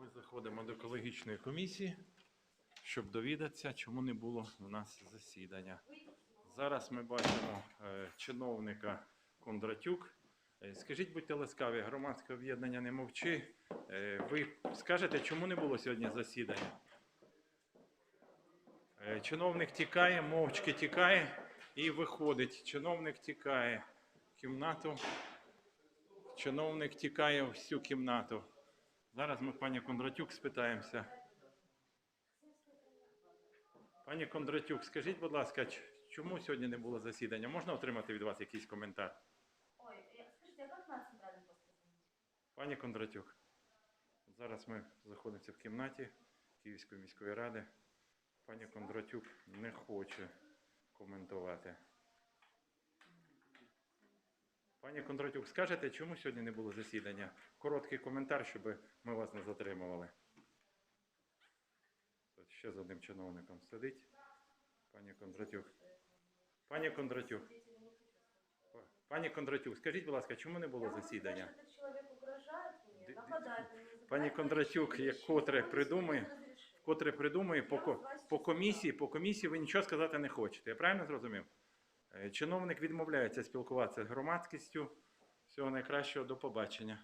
Ми заходимо до екологічної комісії, щоб довідатися, чому не було у нас засідання. Зараз ми бачимо е, чиновника Кондратюк. Е, Скажіть, будьте ласкаві, громадське об'єднання не мовчи. Е, Ви скажете, чому не було сьогодні засідання? Чиновник тікає, мовчки тікає і виходить. Чиновник тікає в кімнату. Чиновник тікає всю кімнату. Зараз ми пані Кондратюк спитаємося. Пані Кондратюк, скажіть, будь ласка, чому сьогодні не було засідання? Можна отримати від вас якийсь коментар? Ой, я- скажите, а как на центральный? Пані Кондратюк, зараз ми знаходимося в кімнаті Київської міської ради. Пані Кондратюк не хоче коментувати. Пані Кондратюк, скажете, чому сьогодні не було засідання? Короткий коментар, щоб ми вас не затримували. Тут ще з одним чиновником сидить. Пані Кондратюк. Пані Кондратюк. Пані Кондратюк, скажіть, будь ласка, чому не було засідання? Пані Кондратюк, як котре разрешил. Котре придумує по, по комісії, по комісії ви нічого сказати не хочете. Я правильно зрозумів? Е, Чиновник відмовляється спілкуватися з громадськістю. Всього найкращого, до побачення.